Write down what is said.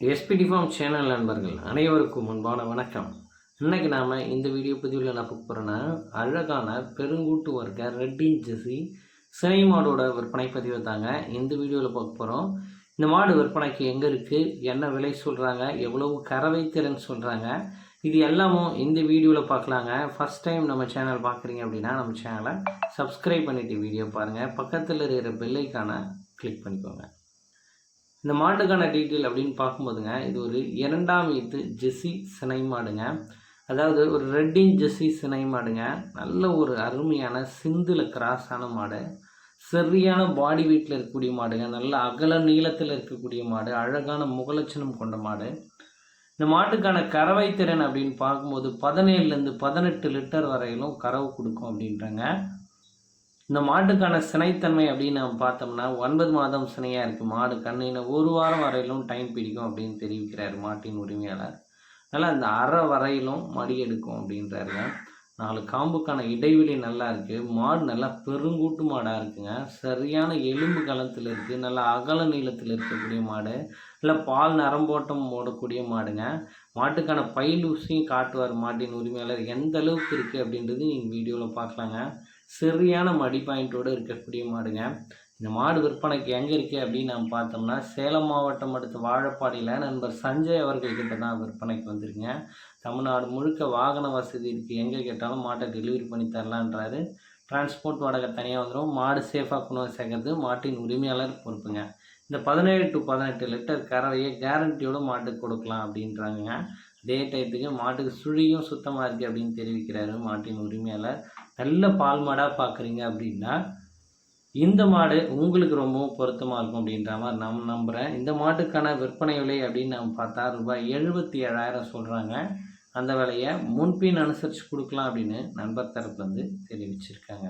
SPD form channel நண்பர்கள் அனைவருக்கும் முன்பான வணக்கம். இன்றைக்கி நாம் இந்த வீடியோ பதிவில் என்ன பார்க்க போகிறோன்னா அழகான பெருங்கூட்டு வர்க்க ரெட்டி ஜெர்சி சினை மாடோட விற்பனை பதிவு தாங்க இந்த வீடியோவில் பார்க்க போகிறோம் இந்த மாடு விற்பனைக்கு எங்கே இருக்குது என்ன விலை சொல்கிறாங்க எவ்வளவு கறவை திறன் சொல்கிறாங்க இது எல்லாமும் இந்த வீடியோவில் பார்க்கலாங்க. ஃபஸ்ட் டைம் நம்ம சேனல் பார்க்குறீங்க அப்படின்னா நம்ம சேனலை சப்ஸ்கிரைப் பண்ணிவிட்டு வீடியோ பாருங்கள் பக்கத்தில் இருக்கிற பெல்லைக்கான கிளிக் பண்ணிக்கோங்க. இந்த மாட்டுக்கான டீட்டெயில் அப்படின்னு பார்க்கும்போதுங்க இது ஒரு இரண்டாம் ஈத்து ஜெஸ்ஸி சினை மாடுங்க. அதாவது ஒரு ரெட்டின் ஜெஸ்ஸி சினை மாடுங்க. நல்ல ஒரு அருமையான சிந்தில் கிராஸான மாடு. சரியான பாடி வெயிட்டில் இருக்கக்கூடிய மாடுங்க. நல்ல அகல நீளத்தில் இருக்கக்கூடிய மாடு. அழகான முகலட்சணம் கொண்ட மாடு. இந்த மாட்டுக்கான கறவை திறன் அப்படின்னு பார்க்கும்போது பதினேழுலேருந்து பதினெட்டு லிட்டர் வரையிலும் கறவு கொடுக்கும் அப்படின்றாங்க. இந்த மாட்டுக்கான சினைத்தன்மை அப்படின்னு நம்ம பார்த்தோம்னா ஒன்பது மாதம் சினையாக இருக்குது மாடு கண்ணின ஒரு வாரம் வரையிலும் டைம் பிடிக்கும் அப்படின்னு தெரிவிக்கிறார் மாட்டின் உரிமையாளர். அதனால் அந்த அரை வரையிலும் மடி எடுக்கும் அப்படின்றாருங்க. நாலு காம்புக்கான இடைவெளி நல்லா இருக்குது மாடு நல்லா பெருங்கூட்டு மாடாக இருக்குங்க. சரியான எலும்பு களத்தில் இருக்குது நல்லா அகல நீளத்தில் இருக்கக்கூடிய மாடு. இல்லை பால் நரம்போட்டம் ஓடக்கூடிய மாடுங்க. மாட்டுக்கான பயிலூசியும் காட்டுவார் மாட்டின் உரிமையாளர். எந்த அளவுக்கு இருக்குது அப்படின்றது நீங்கள் வீடியோவில் பார்க்கலாங்க. சரியான மடி பாயிண்ட்டோடு இருக்கக்கூடிய மாடுங்க. இந்த மாடு விற்பனைக்கு எங்கே இருக்குது அப்படின்னு நம்ம பார்த்தோம்னா சேலம் மாவட்டம் அடுத்த வாழப்பாடியில் நண்பர் சஞ்சய் அவர்கள்கிட்ட தான் விற்பனைக்கு வந்திருக்குங்க. தமிழ்நாடு முழுக்க வாகன வசதி இருக்குது எங்கே கேட்டாலும் மாட்டை டெலிவரி பண்ணி தரலான்றாரு. டிரான்ஸ்போர்ட் வாடகை தனியாக வந்துடும் மாடு சேஃபாக கொண்டு வந்து சேர்க்கறது மாட்டின் உரிமையாளர் பொறுப்புங்க. இந்த பதினேழு டு பதினெட்டு லிட்டர் கறவையை கேரண்டியோடு மாட்டுக்கு கொடுக்கலாம் அப்படின்றாங்க அதே டயத்துக்கு மாட்டுக்கு சுழியும் சுத்தமாக இருக்குது அப்படின்னு தெரிவிக்கிறாரு மாட்டின் உரிமையாளர். நல்ல பால் மாடாக பார்க்குறீங்க அப்படின்னா இந்த மாடு உங்களுக்கு ரொம்பவும் பொருத்தமாக இருக்கும் அப்படின்ற மாதிரி நான் நம்புகிறேன் இந்த மாட்டுக்கான விற்பனை விலை அப்படின்னு நம்ம பார்த்தா ரூபாய் எழுபத்தி ஏழாயிரம் சொல்கிறாங்க அந்த விலையை முன்பின் அனுசரித்து கொடுக்கலாம் அப்படின்னு நண்பர் தரப்புலேருந்து வந்து தெரிவிச்சிருக்காங்க.